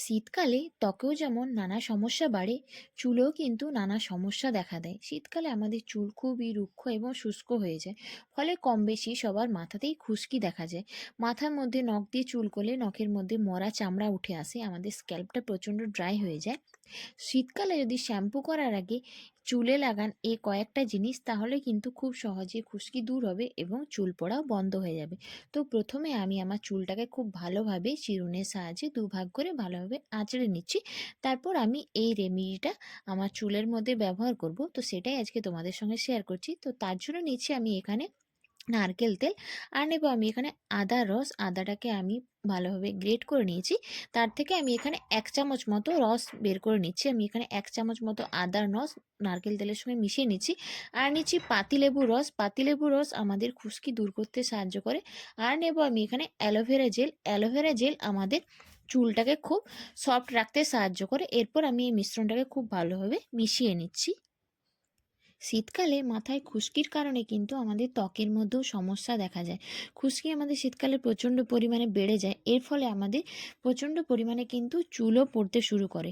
শীতকালে ত্বকেও যেমন নানা সমস্যা বাড়ে, চুলেও কিন্তু নানা সমস্যা দেখা দেয়। শীতকালে আমাদের চুল খুবই রুক্ষ এবং শুষ্ক হয়ে যায়, ফলে কম বেশি সবার মাথাতেই খুশকি দেখা যায়। মাথার মধ্যে নখ দিয়ে চুল করলে নখের মধ্যে মরা চামড়া উঠে আসে, আমাদের স্ক্যাল্পটা প্রচণ্ড ড্রাই হয়ে যায়। শীতকালে যদি শ্যাম্পু করার আগে চুলে লাগান এই কয়েকটা জিনিস, তাহলে কিন্তু খুব সহজে খুশকি দূর হবে এবং চুল পড়াও বন্ধ হয়ে যাবে। তো প্রথমে আমি আমার চুলটাকে খুব ভালোভাবে চিরুনের সাহায্যে দুভাগ করে ভালোভাবে আঁচড়ে নিচ্ছি। তারপর আমি এই রেমিডিটা আমার চুলের মধ্যে ব্যবহার করব। তো সেটাই আজকে তোমাদের সঙ্গে শেয়ার করছি। তো তার জন্য নিচ্ছি আমি এখানে নারকেল তেল। আর নেব আমি এখানে আদার রস। আদাটাকে আমি ভালোভাবে গ্রেট করে নিয়েছি। তার থেকে আমি এখানে এক চামচ মতো রস বের করে নিচ্ছি। আমি এখানে এক চামচ মতো আদার রস নারকেল তেলের সঙ্গে মিশিয়ে নিচ্ছি। আর নিচ্ছি পাতিলেবুর রস। পাতিলেবুর রস আমাদের খুশকি দূর করতে সাহায্য করে। আর নেব আমি এখানে অ্যালোভেরা জেল। অ্যালোভেরা জেল আমাদের চুলটাকে খুব সফট রাখতে সাহায্য করে। এরপর আমি এই মিশ্রণটাকে খুব ভালোভাবে মিশিয়ে নিচ্ছি। শীতকালে মাথায় খুশকির কারণে কিন্তু আমাদের ত্বকের মধ্যেও সমস্যা দেখা যায়। খুশকি আমাদের শীতকালে প্রচণ্ড পরিমাণে বেড়ে যায়। এর ফলে আমাদের প্রচণ্ড পরিমাণে কিন্তু চুলও পড়তে শুরু করে।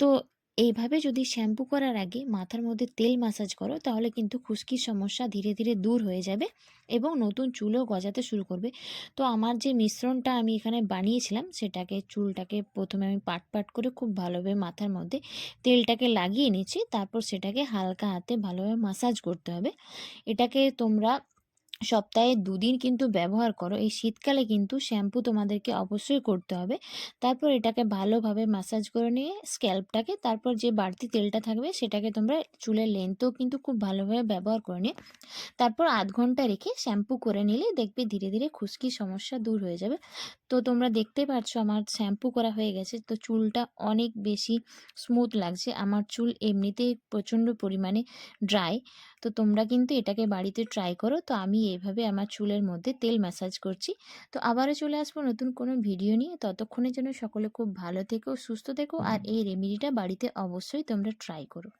তো এইভাবে যদি শ্যাম্পু করার আগে মাথার মধ্যে তেল মাসাজ করো, তাহলে কিন্তু খুশকির সমস্যা ধীরে ধীরে দূর হয়ে যাবে এবং নতুন চুলও গজাতে শুরু করবে। তো আমার যে মিশ্রণটা আমি এখানে বানিয়েছিলাম, সেটাকে চুলটাকে প্রথমে আমি পাট পাট করে খুব ভালোভাবে মাথার মধ্যে তেলটাকে লাগিয়ে নিচ্ছি, তারপর সেটাকে হালকা হাতে ভালোভাবে মাসাজ করতে হবে। এটাকে তোমরা সপ্তাহে দুদিন কিন্তু ব্যবহার করো। এই শীতকালে কিন্তু শ্যাম্পু তোমাদেরকে অবশ্যই করতে হবে। তারপর এটাকে ভালোভাবে ম্যাসাজ করে নিয়ে স্ক্যাল্পটাকে তারপর যে বাড়তি তেলটা থাকবে সেটাকে তোমরা চুলের লেন্থেও কিন্তু খুব ভালোভাবে ব্যবহার করে নিয়ে তারপর আধ ঘণ্টা রেখে শ্যাম্পু করে নিলে দেখবে ধীরে ধীরে খুশকির সমস্যা দূর হয়ে যাবে। তো তোমরা দেখতেই পাচ্ছ আমার শ্যাম্পু করা হয়ে গেছে। তো চুলটা অনেক বেশি স্মুথ লাগছে। আমার চুল এমনিতেই প্রচণ্ড পরিমাণে ড্রাই তো তোমরা কিন্তু এটাকে বাড়িতে ট্রাই করো। তো আমি এইভাবে আমার চুলের মধ্যে তেল ম্যাসাজ করছি। তো আবারও চলে আসব নতুন কোনো ভিডিও নিয়ে। ততক্ষণের জন্য সকলে খুব ভালো থেকো, সুস্থ থেকো। আর এই রেমেডিটা বাড়িতে অবশ্যই তোমরা ট্রাই করো।